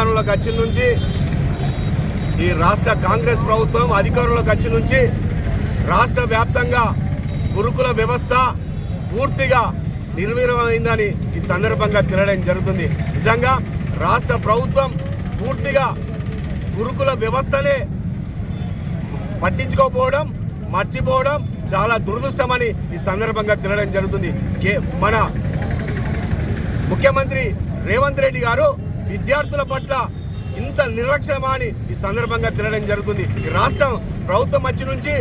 అధికారంలోకి వచ్చిన నుంచి ఈ రాష్ట్ర కాంగ్రెస్ ప్రభుత్వం అధికారంలోకి వచ్చిన నుంచి రాష్ట్ర వ్యాప్తంగా గురుకుల వ్యవస్థ పూర్తిగా నిర్వీర్యమైందని ఈ సందర్భంగా తెలియడం జరుగుతుంది. నిజంగా రాష్ట్ర ప్రభుత్వం పూర్తిగా గురుకుల వ్యవస్థనే పట్టించుకోకపోవడం మర్చిపోవడం చాలా దురదృష్టమని ఈ సందర్భంగా తెలియడం జరుగుతుంది. కే మన ముఖ్యమంత్రి రేవంత్ రెడ్డి గారు విద్యార్థుల పట్ల ఇంత నిర్లక్ష్యమా అని ఈ సందర్భంగా తినడం జరుగుతుంది. ఈ రాష్ట్రం ప్రభుత్వం వచ్చి నుంచి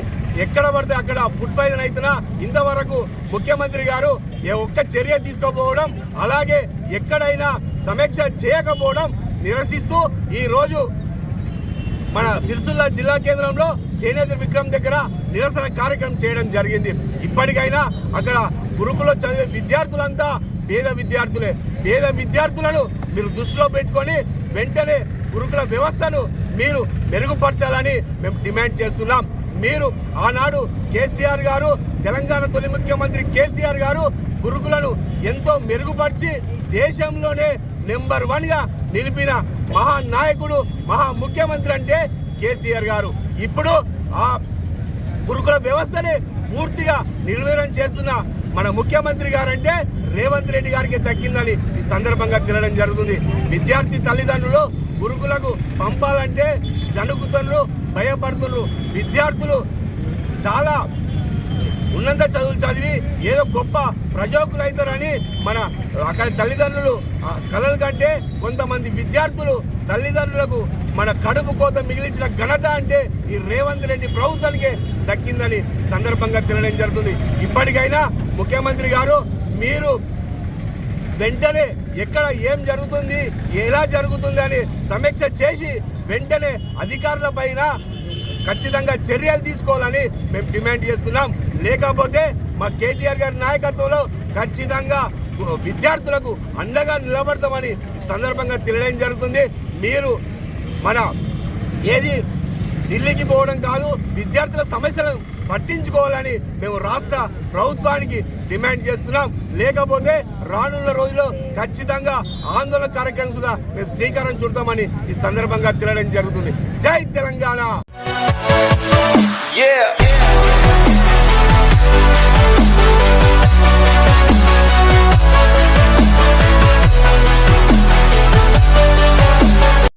ఎక్కడ పడితే అక్కడ ఫుడ్ పాయిజన్ అవుతున్నా ఇంతవరకు ముఖ్యమంత్రి గారు ఏ ఒక్క చర్య తీసుకోకపోవడం అలాగే ఎక్కడైనా సమీక్ష చేయకపోవడం నిరసిస్తూ ఈరోజు మన సిరిసిల్ల జిల్లా కేంద్రంలో చేనేత విక్రమ్ దగ్గర నిరసన కార్యక్రమం చేయడం జరిగింది. ఇప్పటికైనా అక్కడ గురుకులో చదివే విద్యార్థులంతా పేద విద్యార్థులే. పేద విద్యార్థులను మీరు దృష్టిలో పెట్టుకొని వెంటనే గురుకుల వ్యవస్థను మీరు మెరుగుపరచాలని మేము డిమాండ్ చేస్తున్నాం. మీరు ఆనాడు కేసీఆర్ గారు తెలంగాణ తొలి ముఖ్యమంత్రి కేసీఆర్ గారు గురుకులను ఎంతో మెరుగుపరిచి దేశంలోనే నెంబర్ వన్గా నిలిపిన మహా నాయకుడు మహా ముఖ్యమంత్రి అంటే కేసీఆర్ గారు. ఇప్పుడు ఆ గురుకుల వ్యవస్థని పూర్తిగా నిర్వీర్యం చేస్తున్న మన ముఖ్యమంత్రి గారంటే రేవంత్ రెడ్డి గారికి దక్కిందని ఈ సందర్భంగా తెలియడం జరుగుతుంది. విద్యార్థి తల్లిదండ్రులు గురుకులకు పంపాలంటే జనుకుతున్నారు భయపడుతున్నారు. విద్యార్థులు చాలా ఉన్నత చదువులు చదివి ఏదో గొప్ప ప్రజోకులు అవుతారని మన అక్కడ తల్లిదండ్రులు ఆ కలలు కంటే కొంతమంది విద్యార్థులు తల్లిదండ్రులకు మన కడుపు కోత మిగిలించిన ఘనత అంటే ఈ రేవంత్ రెడ్డి ప్రభుత్వానికే దక్కిందని సందర్భంగా తెలియడం జరుగుతుంది. ఇప్పటికైనా ముఖ్యమంత్రి గారు మీరు వెంటనే ఎక్కడ ఏం జరుగుతుంది ఎలా జరుగుతుంది అని సమీక్ష చేసి వెంటనే అధికారుల పైన ఖచ్చితంగా చర్యలు తీసుకోవాలని మేము డిమాండ్ చేస్తున్నాం. లేకపోతే మా కేటీఆర్ గారి నాయకత్వంలో ఖచ్చితంగా విద్యార్థులకు అండగా నిలబడతామని సందర్భంగా తెలియడం జరుగుతుంది. మీరు మన ఏది ఢిల్లీకి పోవడం కాదు విద్యార్థుల సమస్యలను పట్టించుకోవాలని మేము రాష్ట్ర ప్రభుత్వానికి డిమాండ్ చేస్తున్నాం. లేకపోతే రానున్న రోజుల్లో ఖచ్చితంగా ఆందోళన కార్యక్రమం కూడా మేము శ్రీకారం చుడతామని ఈ సందర్భంగా తెలియడం జరుగుతుంది. జై తెలంగాణ!